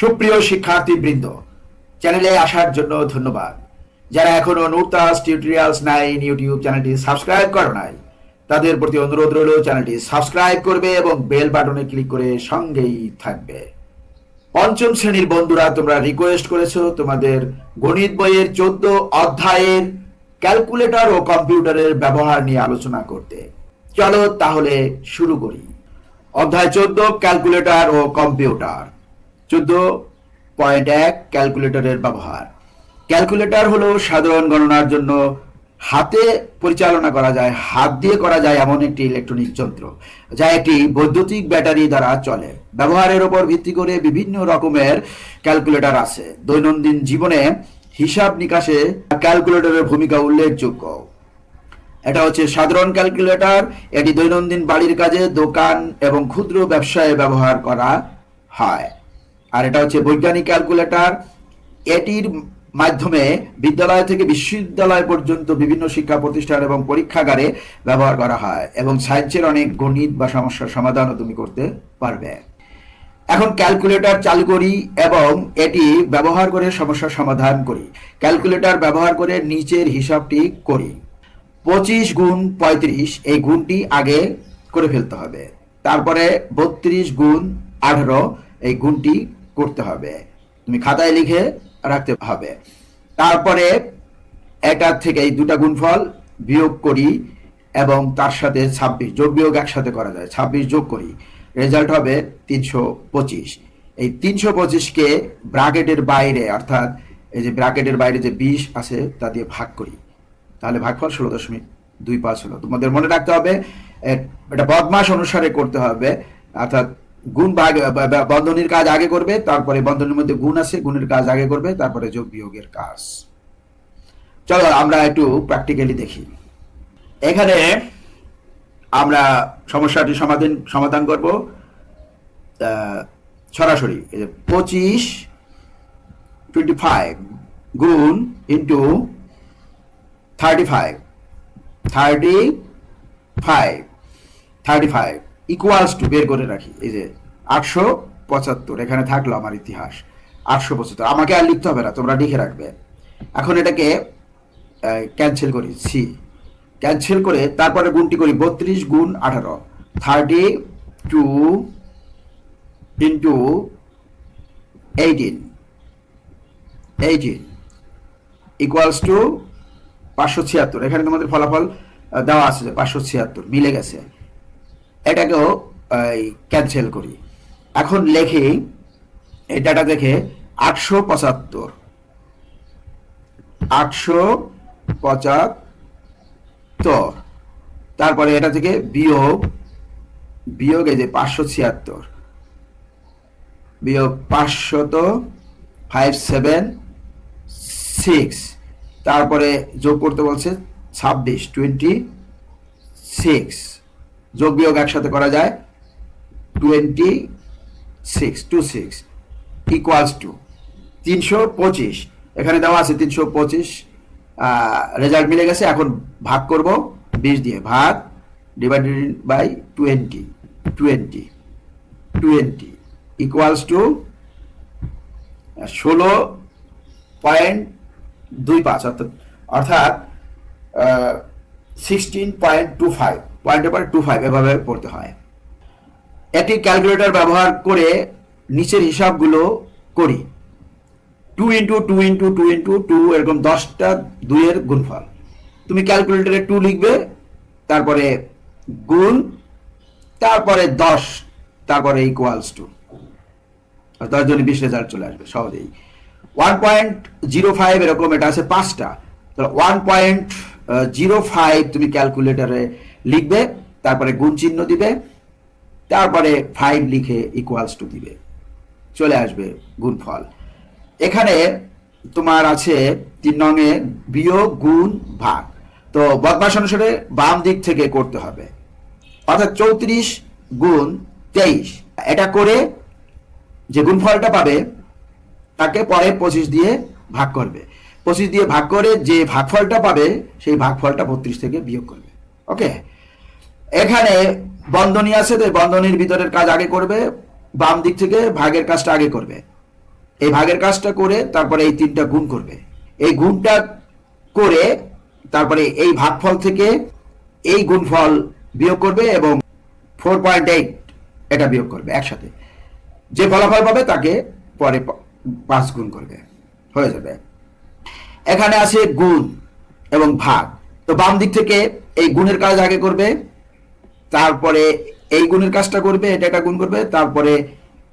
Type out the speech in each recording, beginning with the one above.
সুপ্রিয় শিক্ষার্থী বৃন্দ চ্যানেলে আসার জন্য ধন্যবাদ। যারা এখনও নুরতাস টিউটোরিয়ালস নাইন ইউটিউব চ্যানেলটি সাবস্ক্রাইব করো নাই, তাদের প্রতি অনুরোধ রইল চ্যানেলটি সাবস্ক্রাইব করবে এবং বেল বাটনে ক্লিক করে সঙ্গেই থাকবে। পঞ্চম শ্রেণির বন্ধুরা, তোমরা রিকোয়েস্ট করেছ তোমাদের গণিত বইয়ের চোদ্দ অধ্যায়ের ক্যালকুলেটর ও কম্পিউটারের ব্যবহার নিয়ে আলোচনা করতে। চলো তাহলে শুরু করি। অধ্যায় চোদ্দ ক্যালকুলেটর ও কম্পিউটার। চোদ্দ পয়েন্ট এক ক্যালকুলেটরের ব্যবহার। ক্যালকুলেটর হলো সাধারণ গণনার জন্য হাতে পরিচালনা করা যায়, হাত দিয়ে করা যায় এমন একটি ইলেকট্রনিক যন্ত্র, যা একটি বৈদ্যুতিক ব্যাটারি দ্বারা চলে। ব্যবহারের উপর ভিত্তি করে বিভিন্ন রকমের ক্যালকুলেটর আছে। দৈনন্দিন জীবনে হিসাব নিকাশে ক্যালকুলেটরের ভূমিকা উল্লেখযোগ্য। এটা হচ্ছে সাধারণ ক্যালকুলেটর। এটি দৈনন্দিন বাড়ির কাজে দোকান এবং ক্ষুদ্র ব্যবসায় ব্যবহার করা হয়। আর এটা হচ্ছে বৈজ্ঞানিক ক্যালকুলেটর। এটির মাধ্যমে বিদ্যালয় থেকে বিশ্ববিদ্যালয় পর্যন্ত বিভিন্ন শিক্ষা প্রতিষ্ঠান এবং পরীক্ষাগারে ব্যবহার করা হয় এবং সায়েন্সের অনেক গণিত বা সমস্যার সমাধানও তুমি করতে পারবে। এখন ক্যালকুলেটর চালু করি এবং এটি ব্যবহার করে সমস্যার সমাধান করি। ক্যালকুলেটর ব্যবহার করে নিচের হিসাবটি করি। পঁচিশ গুণ পঁয়ত্রিশ, এই গুণটি আগে করে ফেলতে হবে। তারপরে বত্রিশ গুণ আঠারো, এই গুণটি করতে হবে। তুমি খাতায় লিখে রাখতে হবে। তারপরে এটার থেকে এই দুটা গুণফল বিয়োগ করি এবং তার সাথে ছাব্বিশ, যোগ বিয়োগ একসাথে করা যায়। ছাব্বিশ যোগ করি। রেজাল্ট হবে তিনশো পঁচিশ। এই তিনশো পঁচিশকে ব্রাকেটের বাইরে, অর্থাৎ এই যে ব্রাকেটের বাইরে যে বিশ আছে, তা দিয়ে ভাগ করি। তাহলে ভাগফল ষোলো দশমিক দুই পাঁচ হলো। তোমাদের মনে রাখতে হবে এটা বদমাস অনুসারে করতে হবে, অর্থাৎ গুণ ভাগ বন্ধনীর কাজ আগে করবে, তারপরে বন্ধনীর মধ্যে গুণ আছে, গুণের কাজ আগে করবে, তারপরে যোগ বিয়োগের কাজ। চলো আমরা একটু প্র্যাকটিক্যালি দেখি। এখানে আমরা সমস্যাটি সমাধান সমাধান করব। সরাসরি পঁচিশ টোয়েন্টি ফাইভ গুণ into thirty five thirty five thirty five equals to বের করে রাখি, এই যে আটশো পঁচাত্তর, এখানে থাকল আমার ইতিহাস। আটশো পঁচাত্তর, আমাকে আর লিখতে হবে না, তোমরা লিখে রাখবে। এখন এটাকে ক্যান্সেল করি সি ক্যান্সেল করে তারপরে গুণটি করি বত্রিশ গুণ আঠারো। Thirty two into eighteen eighteen equals to পাঁচশো ছিয়াত্তর। এখানে তোমাদের ফলাফল দেওয়া আছে যে পাঁচশো ছিয়াত্তর, মিলে গেছে। এটাকেও ক্যান্সেল করি। এখন লেখি, এই ডাটা দেখে আটশো পঁচাত্তর। আটশো পঁচাত্তর। তারপরে এটা থেকে বিয়োগ বিয়োগ এই যে পাঁচশো ছিয়াত্তর। বিয়োগ পাঁচশত ফাইভ সেভেন সিক্স তারপরে যোগ করতে বলছে ছাব্বিশ টোয়েন্টি সিক্স যোগ বিয়োগ একসাথে করা যায় twenty six two six equals to তিনশো পঁচিশ। এখানে দেওয়া আছে তিনশো পঁচিশ। রেজাল্ট মিলে গেছে। এখন ভাগ করব বিশ দিয়ে। ভাগ divided by twenty twenty twenty equals to ষোলো পয়েন্ট দুই পাঁচ। অর্থাৎ অর্থাৎ সিক্সটিন পয়েন্ট টু ফাইভ পয়েন্টের পরে টু ফাইভ এভাবে পড়তে হয়। একটি ক্যালকুলেটর ব্যবহার করে নিচের হিসাবগুলো করি। Two into two into two into two, এরকম দশটা দুইয়ের গুণফল। তুমি ক্যালকুলেটরে টু লিখবে, তারপরে গুণ, তারপরে দশ, তারপরে ইকুয়ালস টু দশ জনে বিশ রেজাল্ট চলে আসবে, সহজেই। ওয়ান পয়েন্ট জিরো ফাইভ এরকম, এটা আছে পাঁচটা। ওয়ান পয়েন্ট জিরো ফাইভ তুমি ক্যালকুলেটারে লিখবে, তারপরে গুণ চিহ্ন দিবে। তারপরে ফাইভ লিখে ইকুয়ালস টু দিবে। চলে আসবে গুণফল। এখানে তোমার আছে তিন নঙে বিয়োগ গুণ ভাগ। তো বদমাস অনুসারে বাম দিক থেকে করতে হবে। অর্থাৎ চৌত্রিশ গুণ তেইশ। এটা করে যে গুণফলটা পাবে, তাকে পরে পঁচিশ দিয়ে ভাগ করবে। পঁচিশ দিয়ে ভাগ করে যে ভাগফলটা পাবে, সেই ভাগফলটা বত্রিশ থেকে বিয়োগ করবে। ওকে এখানে বন্ধনী আছে তো বন্ধনীর ভিতরের কাজ আগে করবে, বাম দিক থেকে ভাগের কাজটা আগে করবে। এই ভাগের কাজটা করে তারপরে এই তিনটা গুণ করবে। এই গুণটা করে তারপরে এই ভাগফল থেকে এই গুণফল বিয়োগ করবে এবং ফোর পয়েন্ট এইট এটা বিয়োগ করবে একসাথে। যে ফলাফল পাবে তাকে পরে পাঁচ গুণ করবে। হয়ে যাবে। এখানে আছে গুণ এবং ভাগ। তো বাম দিক থেকে এই গুণের কাজ আগে করবে তারপরে এই গুণের কাজটা করবে, এটা এটা গুণ করবে, তারপরে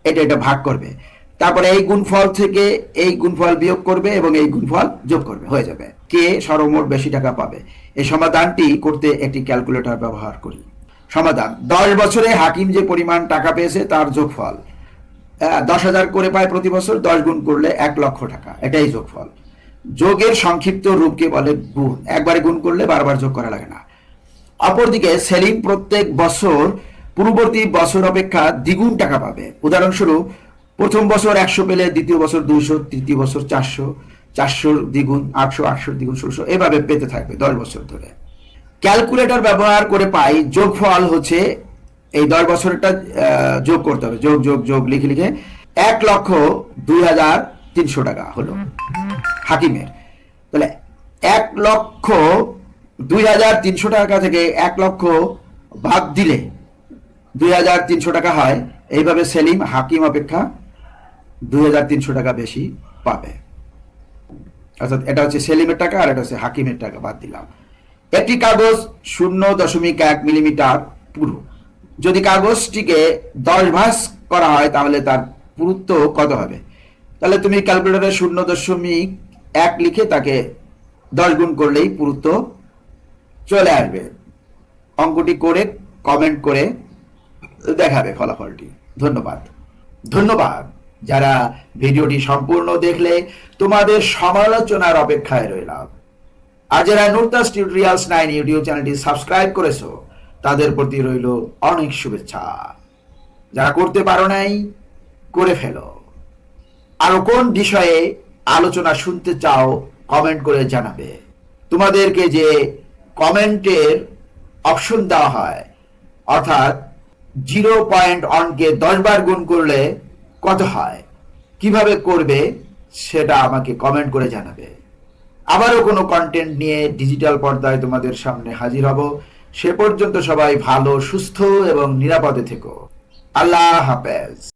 এটা এটা ভাগ করবে। তারপরে এই গুণফল থেকে এই গুণফল বিয়োগ করবে এবং এই গুণফল যোগ করবে, হয়ে যাবে। কে সর্বমোট বেশি টাকা পাবে? এই সমাধানটি করতে একটি ক্যালকুলেটর ব্যবহার করি। সমাধান, দশ বছরে হাকিম যে পরিমাণ টাকা পেয়েছে তার যোগফল। দশ হাজার করে পায় প্রতি বছর, দশ গুণ করলে এক লক্ষ টাকা, এটাই যোগফল। যোগের সংক্ষিপ্ত রূপকে বলে গুণ। একবারে গুণ করলে বারবার যোগ করা লাগে না। অপরদিকে সেলিম প্রত্যেক বছর পূর্ববর্তী বছর অপেক্ষা দ্বিগুণ টাকা পাবে। উদাহরণস্বরূপ প্রথম বছর একশো পেলে দ্বিতীয় বছর দুইশো তৃতীয় বছর চারশো চারশোর দ্বিগুণ আটশো আটশোর দ্বিগুণ ষোলশো এভাবে পেতে থাকবে দশ বছর ধরে। ক্যালকুলেটর ব্যবহার করে পাই যোগফল হচ্ছে এই দশ বছরটা যোগ করতে হবে। যোগ যোগ যোগ লিখে লিখে এক লক্ষ দুই হাজার তিনশো টাকা হলো। হাকিমের। তাহলে এক লক্ষ দুই হাজার তিনশো টাকা থেকে এক লক্ষ বাদ দিলে দুই হাজার তিনশো টাকা হয়। এইভাবে সেলিম হাকিম অপেক্ষা দুই হাজার তিনশো টাকা বেশি পাবে। অর্থাৎ এটা হচ্ছে সেলিমের টাকা আর এটা হচ্ছে হাকিমের টাকা বাদ দিলাম। একটি কাগজ শূন্য দশমিক এক মিলিমিটার পুরু। যদি কাগজটিকে দশ ভাঁজ করা হয় তাহলে তার পুরুত্ব কত হবে? তাহলে তুমি ক্যালকুলেটরে শূন্য দশমিক এক লিখে তাকে দশ গুণ করলেই পুরুত্ব চলে আসবে। অঙ্কটি করে কমেন্ট করে দেখাবে ফলাফলটি। ধন্যবাদ। ধন্যবাদ। যারা ভিডিওটি সম্পূর্ণ দেখলে তোমাদের সমালোচনার অপেক্ষায় রইলাম। আর যারা নুরতাস টিউটোরিয়ালস নাইন ইউটিউব চ্যানেলটি সাবস্ক্রাইব করেছ, তাদের প্রতি রইল অনেক শুভেচ্ছা। যারা করতে পারো নাই, করে ফেলো। আরও কোন বিষয়ে আলোচনা শুনতে চাও কমেন্ট করে জানাবে। তোমাদেরকে যে কমেন্টের অপশন দেওয়া হয়। অর্থাৎ জিরো পয়েন্ট অনকে দশ বার গুণ করলে কত হয়? কীভাবে করবে সেটা আমাকে কমেন্ট করে জানাবে। আবারও কোনো কন্টেন্ট নিয়ে ডিজিটাল পর্দায় তোমাদের সামনে হাজির হব। সে পর্যন্ত সবাই ভালো, সুস্থ এবং নিরাপদে থেকো। আল্লাহ হাফেজ।